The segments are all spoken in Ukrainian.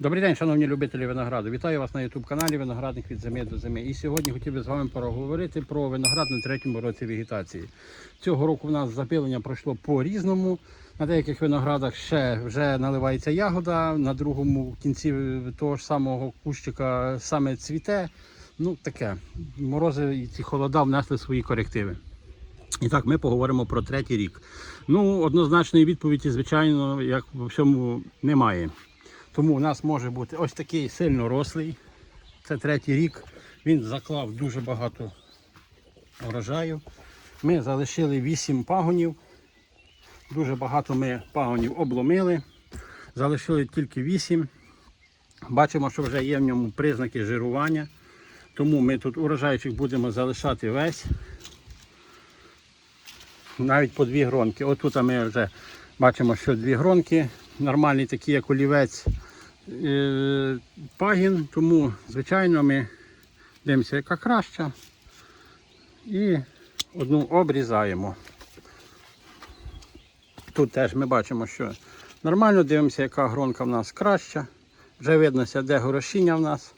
Добрий день, шановні любителі винограду. Вітаю вас на YouTube каналі Виноградник від зими до зими. І сьогодні хотів би з вами поговорити про виноград на третьому році вегетації. Цього року в нас запилення пройшло по-різному. На деяких виноградах ще вже наливається ягода, на другому кінці того ж самого кущика саме цвіте. Ну таке. Морози і ці холода внесли свої корективи. І так, ми поговоримо про третій рік. Ну, однозначної відповіді, звичайно, як в всьому немає. Тому у нас може бути ось такий сильно рослий. Це третій рік. Він заклав дуже багато урожаю. Ми залишили 8 пагонів. Дуже багато ми пагонів обломили. Залишили тільки 8. Бачимо, що вже є в ньому признаки жирування. Тому ми тут урожайчик будемо залишати весь. Навіть по дві гронки. Отут ми вже бачимо, що дві гронки. Нормальний такий, як олівець пагін. Тому, звичайно, ми дивимося, яка краща. І одну обрізаємо. Тут теж ми бачимо, що нормально дивимося, яка гронка в нас краща. Вже виднося, де горошіння в нас.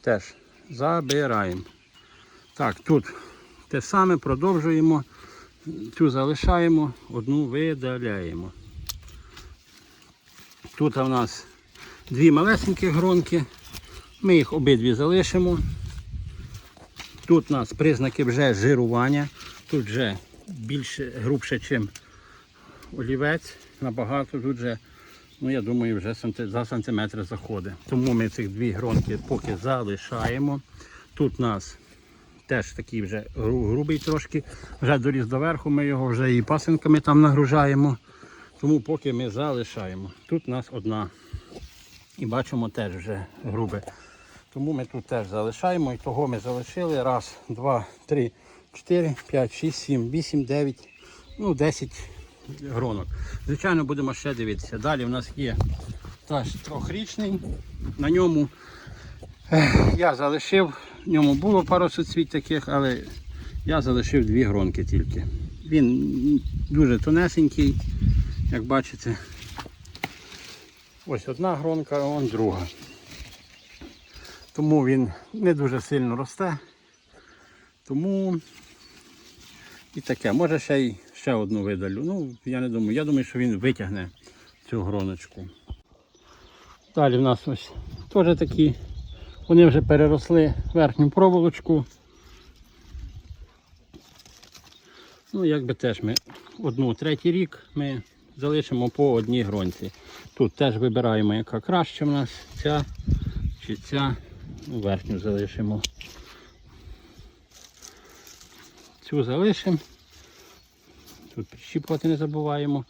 Теж забираємо. Так, тут те саме продовжуємо. Цю залишаємо, одну видаляємо. Тут у нас дві малесенькі гронки. Ми їх обидві залишимо. Тут у нас признаки вже жирування. Тут вже більше грубше, ніж олівець. Набагато тут вже, ну я думаю, вже за сантиметр заходить. Тому ми цих дві гронки поки залишаємо. Тут у нас теж такий вже грубий трошки. Вже доріс до верху, ми його вже і пасинками там нагружаємо. Тому поки ми залишаємо. Тут у нас одна. І бачимо теж вже грубе. Тому ми тут теж залишаємо. І того ми залишили. Раз, два, три, чотири, п'ять, шість, сім, вісім, дев'ять, ну, десять гронок. Звичайно, будемо ще дивитися. Далі в нас є теж трьохрічний. На ньому я залишив, в ньому було пару суцвіт таких, але я залишив дві гронки тільки. Він дуже тонесенький, як бачите. Ось одна гронка, а вон друга. Тому він не дуже сильно росте. Тому і таке. Може ще й ще одну видалю. Ну, я не думаю. Я думаю, що він витягне цю гроночку. Далі в нас ось теж такі. Вони вже переросли верхню проволочку. Ну, якби теж ми одну третій рік ми залишимо по одній гронці. Тут теж вибираємо, яка краща в нас, ця чи ця. Ну, верхню залишимо. Цю залишимо. Тут підщіпувати не забуваємо.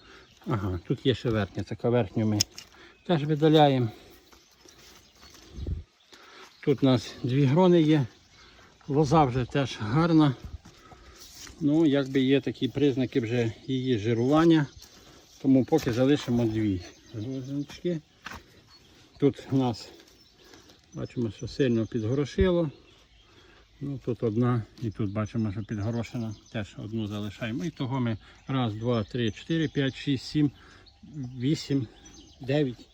Ага, тут є ще верхня, така верхню ми теж видаляємо. Тут у нас дві грони є. Лоза вже теж гарна. Ну, якби є такі признаки вже її жирування. Тому поки залишимо дві лозиночки. Тут у нас бачимо, що сильно підгорошило. Ну, тут одна і тут бачимо, що підгорошена. Теж одну залишаємо. І того ми раз, два, три, чотири, п'ять, шість, сім, вісім, дев'ять.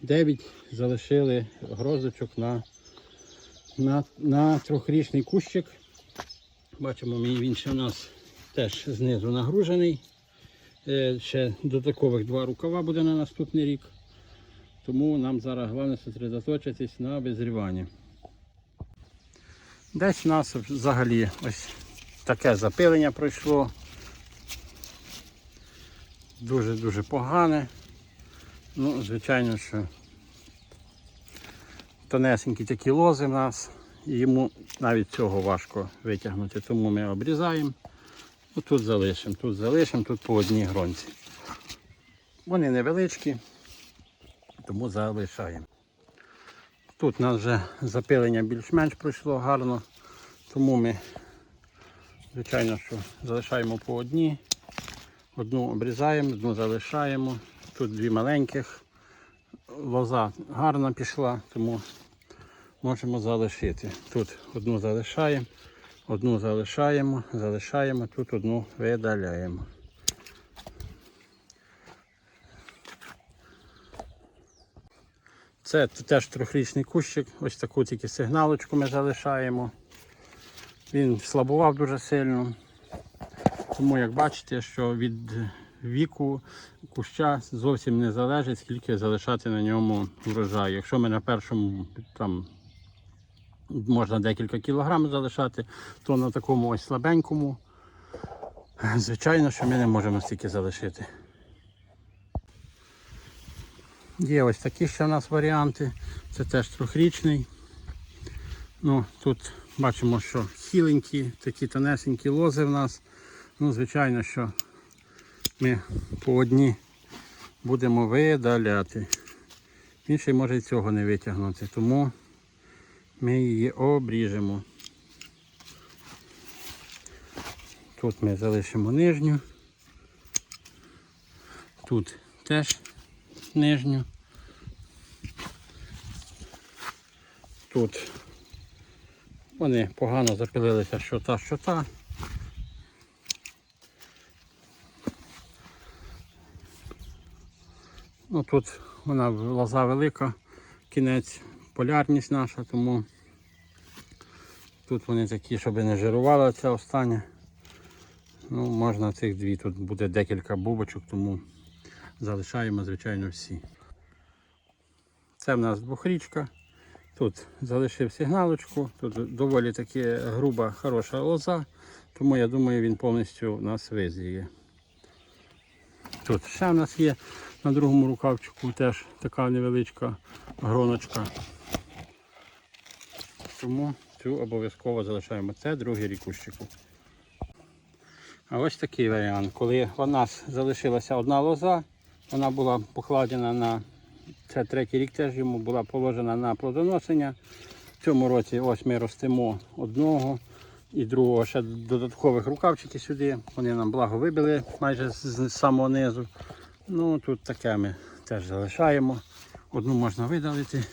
Дев'ять залишили грозочок на, на, на трьохрічний кущик. Бачимо, він ще у нас теж знизу нагружений. Е, Ще додаткових два рукава буде на наступний рік. Тому нам зараз головне зосередоточитись на визріванні. Десь у нас взагалі ось таке запилення пройшло. Дуже-дуже погане. Ну, звичайно, що тонесенькі такі лози в нас. І йому навіть цього важко витягнути, тому ми обрізаємо. Ну, тут залишимо, тут залишимо, тут по одній гронці. Вони невеличкі, тому залишаємо. Тут у нас вже запилення більш-менш пройшло гарно, тому ми, звичайно, що залишаємо по одній. Одну обрізаємо, одну залишаємо. Тут дві маленьких. Лоза гарна пішла, тому можемо залишити. Тут одну залишаємо, одну залишаємо, залишаємо, тут одну видаляємо. Це теж трьохрічний кущик, ось таку тільки сигналочку ми залишаємо. Він слабував дуже сильно. Тому як бачите, що від віку куща зовсім не залежить, скільки залишати на ньому врожай. Якщо ми на першому там можна декілька кілограм залишати, то на такому ось слабенькому, звичайно, що ми не можемо стільки залишити. Є ось такі ще в нас варіанти. Це теж трьохрічний. Ну, тут бачимо, що хіленькі, такі тонесенькі лози в нас. Ну, звичайно, що ми по одній будемо видаляти. Він ще й може і цього не витягнути, тому ми її обріжемо. Тут ми залишимо нижню. Тут теж нижню. Тут вони погано запилилися що та, що та. Ну тут вона лоза велика, кінець, полярність наша, тому тут вони такі, щоб не жирувала ця остання. Ну, можна цих дві, тут буде декілька бубочок, тому залишаємо, звичайно, всі. Це в нас двохрічка. Тут залишив сигналочку, тут доволі таки груба, хороша лоза, тому я думаю, він повністю у нас визріє. Тут ще в нас є на другому рукавчику теж така невеличка гроночка. Тому цю обов'язково залишаємо. Це другий рік. А ось такий варіант. Коли у нас залишилася одна лоза, вона була покладена на це третій рік теж йому була положена на плодоношення. В цьому році ось ми ростимо одного і другого ще додаткових рукавчиків сюди. Вони нам благо вибили майже з самого низу. Ну тут таке ми теж залишаємо. Одну можна видалити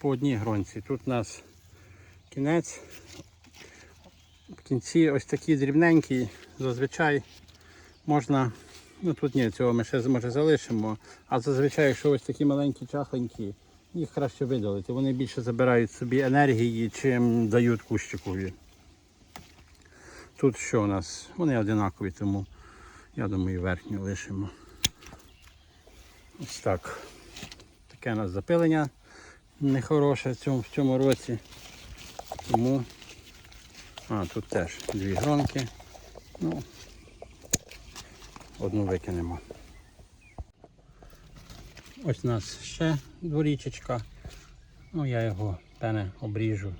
по одній гронці. Тут у нас кінець. В кінці ось такі дрібненькі, зазвичай можна, ну тут ні, цього ми ще може залишимо, а зазвичай, якщо ось такі маленькі чахленькі, їх краще видалити. Вони більше забирають собі енергії, чим дають кущикові. Тут що у нас? Вони одинакові, тому я думаю верхню лишимо. Ось так. Таке у нас запилення нехороше в цьому, році. Тому а, тут теж дві гронки. Ну, одну викинемо. Ось у нас ще дворічечка. Ну, я його пене обріжу.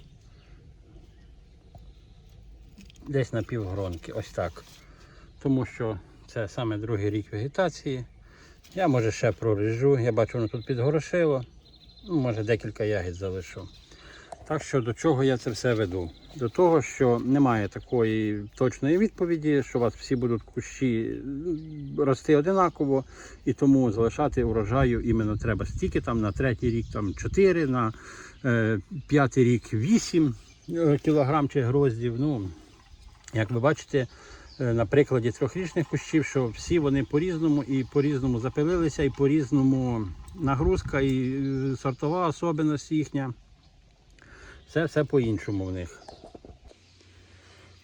Десь на півгронки, ось так. Тому що це саме другий рік вегетації. Я може ще проріжу, я бачу, воно тут підгорошило. Ну, може декілька ягід залишу. Так що до чого я це все веду? До того, що немає такої точної відповіді, що у вас всі будуть кущі рости одинаково, і тому залишати урожаю іменно треба стільки там на третій рік там 4, на е, п'ятий рік 8 кілограмчих гроздів. Ну, як ви бачите, е, на прикладі трьохрічних кущів, що всі вони по-різному і по-різному запилилися, і по-різному нагрузка, і е, сортова особливість їхня. Це все по-іншому в них.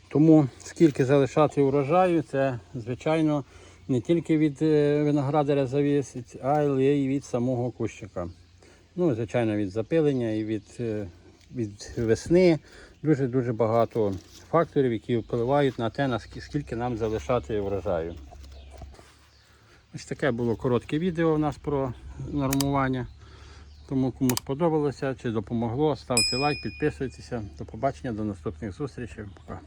Тому скільки залишати урожаю, це, звичайно, не тільки від е, виноградаря зависить, а й від самого кущика. Ну, звичайно, від запилення і від, е, від весни. Дуже-дуже багато факторів, які впливають на те, наскільки нам залишати врожаю. Ось таке було коротке відео у нас про нормування. Тому кому сподобалося чи допомогло, ставте лайк, підписуйтеся. До побачення, до наступних зустрічей. Пока.